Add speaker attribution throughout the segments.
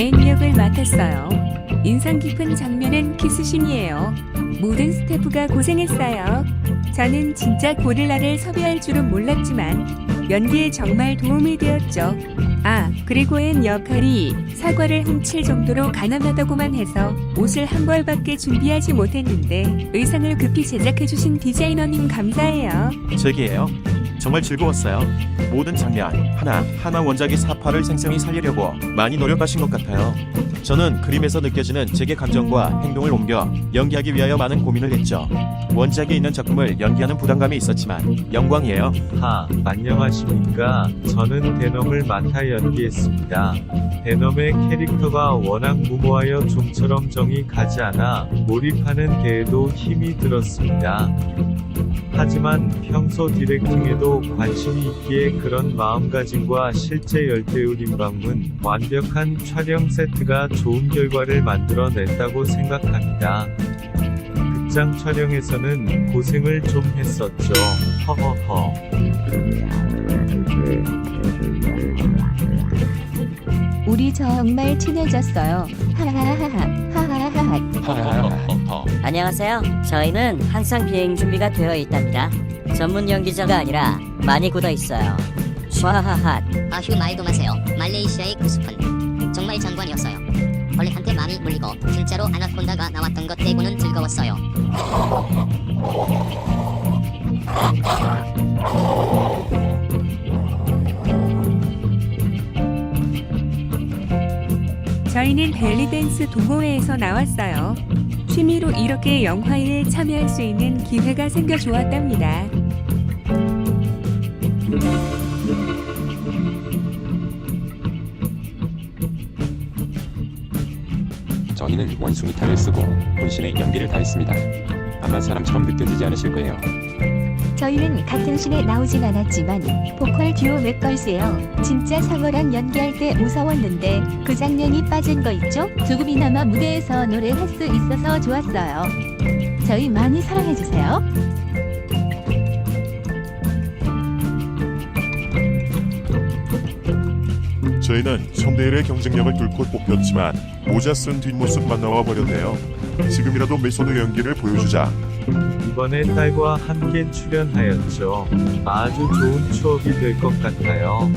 Speaker 1: 앤 역을 맡았어요. 인상 깊은 장면은 키스신이에요. 모든 스태프가 고생했어요. 저는 진짜 고릴라를 섭외할 줄은 몰랐지만 연기에 정말 도움이 되었죠. 아, 그리고 앤 역할이 사과를 훔칠 정도로 가난하다고만 해서 옷을 한 벌밖에 준비하지 못했는데 의상을 급히 제작해주신 디자이너님 감사해요.
Speaker 2: 제기예요. 정말 즐거웠어요. 모든 장면 하나 하나 원작의 사파를 생생히 살리려고 많이 노력하신 것 같아요. 저는 그림에서 느껴지는 제게 감정과 행동을 옮겨 연기하기 위하여 많은 고민을 했죠. 원작에 있는 작품을 연기하는 부담감이 있었지만 영광이에요.
Speaker 3: 하, 안녕하십니까. 저는 베놈을 맡아 연기했습니다. 베놈의 캐릭터가 워낙 무모하여 좀처럼 정이 가지 않아 몰입하는 데에도 힘이 들었습니다. 하지만 평소 디렉팅에도 관심이 있기에 그런 마음가짐과 실제 열대우림 방문 완벽한 촬영 세트가 좋은 결과를 만들어냈다고 생각합니다. 극장 촬영에서는 고생을 좀 했었죠. 허허허.
Speaker 1: 우리 정말 친해졌어요. 하하하하. 하하하하.
Speaker 4: 안녕하세요. 저희는 항상 비행 준비가 되어 있답니다. 전문 연기자가 아니라 많이 굳어 있어요. 슈하하하.
Speaker 5: 아휴 말도 마세요. 말레이시아의 그 숲은 정말 장관이었어요. 벌레한테 많이 물리고 진짜로 아나콘다가 나왔던 것 빼고는 즐거웠어요.
Speaker 1: 저희는 벨리댄스 동호회에서 나왔어요. 취미로 이렇게 영화에 참여할 수 있는 기회가 생겨 좋았답니다.
Speaker 6: 저희는 원숭이 탈을 쓰고 혼신의 연기를 다했습니다. 아마 사람처럼 느껴지지 않으실 거예요.
Speaker 7: 저희는 같은 신에 나오진 않았지만 보컬 듀오 맥걸스예요. 진짜 상어랑 연기할 때 무서웠는데 그 장면이 빠진 거 있죠? 조금이나마 무대에서 노래할 수 있어서 좋았어요. 저희 많이 사랑해 주세요.
Speaker 8: 저희는 현대일의 경쟁력을 뚫고 뽑혔지만 모자 쓴 뒷모습만 나와 버렸네요. 지금이라도 메소드 연기를 보여주자.
Speaker 3: 이번에 딸과 함께 출연하였죠. 아주 좋은 추억이 될 것 같아요.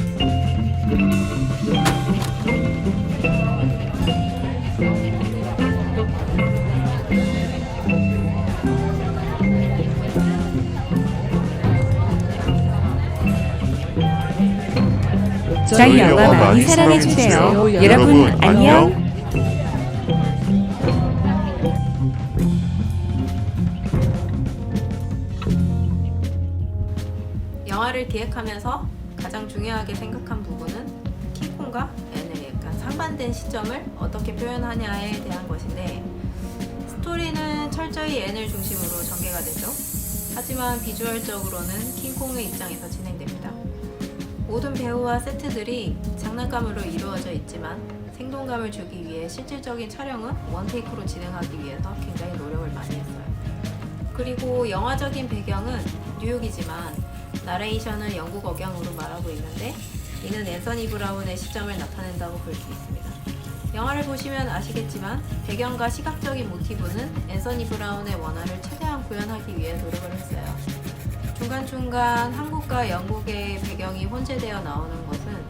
Speaker 1: 저희 영화 많이 사랑해주세요. 여러분 안녕.
Speaker 9: 영화를 기획하면서 가장 중요하게 생각한 부분은 킹콩과 앤의 약간 상반된 시점을 어떻게 표현하냐에 대한 것인데 스토리는 철저히 앤을 중심으로 전개가 되죠. 하지만 비주얼적으로는 킹콩의 입장에서 진행됩니다. 모든 배우와 세트들이 장난감으로 이루어져 있지만 생동감을 주기 위해 실질적인 촬영은 원테이크로 진행하기 위해서 굉장히 노력을 많이 했어요. 그리고 영화적인 배경은 뉴욕이지만 나레이션은 영국 억양으로 말하고 있는데 이는 앤서니 브라운의 시점을 나타낸다고 볼 수 있습니다. 영화를 보시면 아시겠지만 배경과 시각적인 모티브는 앤서니 브라운의 원화를 최대한 구현하기 위해 노력을 했어요. 중간중간 한국과 영국의 배경이 혼재되어 나오는 것은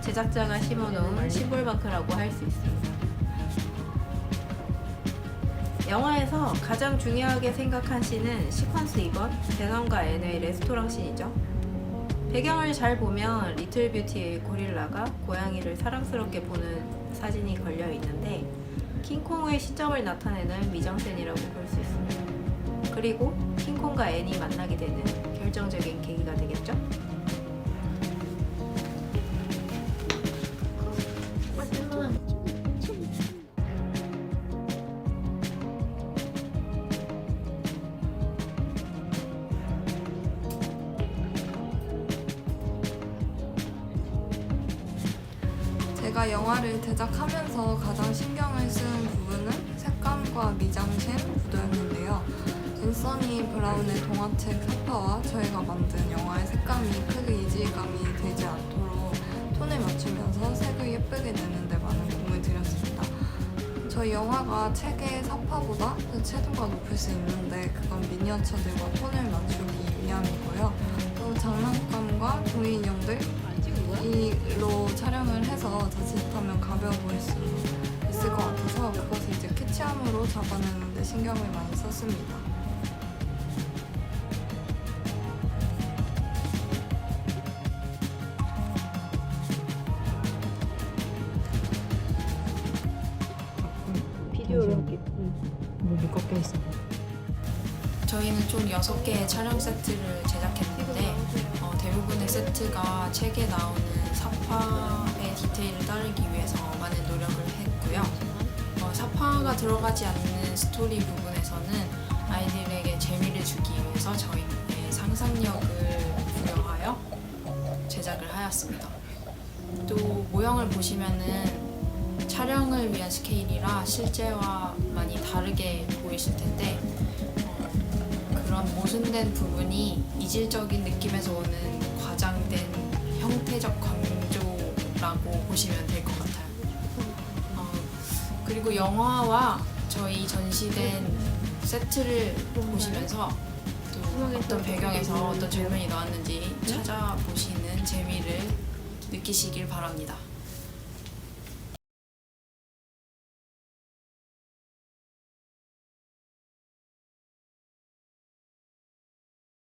Speaker 9: 제작자가 심어놓은 심볼마크라고 할 수 있습니다. 영화에서 가장 중요하게 생각한 씬은 시퀀스 2번 베넘과 앤의 레스토랑 씬이죠. 배경을 잘 보면 리틀 뷰티의 고릴라가 고양이를 사랑스럽게 보는 사진이 걸려 있는데 킹콩의 시점을 나타내는 미정센이라고 볼 수 있습니다. 그리고 킹콩과 앤이 만나게 되는 결정적인 계기가 되겠죠.
Speaker 10: 제가 영화를 제작하면서 가장 신경을 쓴 부분은 색감과 미장센 구도였는데요. 앤서니 브라운의 동화책 사파와 저희가 만든 영화의 색감이 크게 이질감이 되지 않도록 톤을 맞추면서 색을 예쁘게 내는데 많은 공을 드렸습니다. 저희 영화가 책의 사파보다 채도가 높을 수 있는데 그건 미니어처들과 톤을 맞추기 위함이고요. 또 장난감과 종이 인형들 이로 촬영을 해서 자칫하면 가벼워 보일 수 있을 것 같아서 그것을 이제 캐치함으로 잡아내는 데 신경을 많이 썼습니다.
Speaker 11: 저희는 총 6개의 촬영 세트를 제작했는데 어, 대부분의 세트가 책에 나오는 사파의 디테일을 따르기 위해서 많은 노력을 했고요. 어, 사파가 들어가지 않는 스토리 부분에서는 아이들에게 재미를 주기 위해서 저희의 상상력을 부여하여 제작을 하였습니다. 또 모형을 보시면은 촬영을 위한 스케일이라 실제와 많이 다르게 보이실 텐데 그런 모순된 부분이 이질적인 느낌에서 오는 과장된 형태적 강조라고 보시면 될 것 같아요. 어, 그리고 영화와 저희 전시된 세트를 보시면서 또 어떤 배경에서 어떤 장면이 나왔는지 찾아보시는 재미를 느끼시길 바랍니다.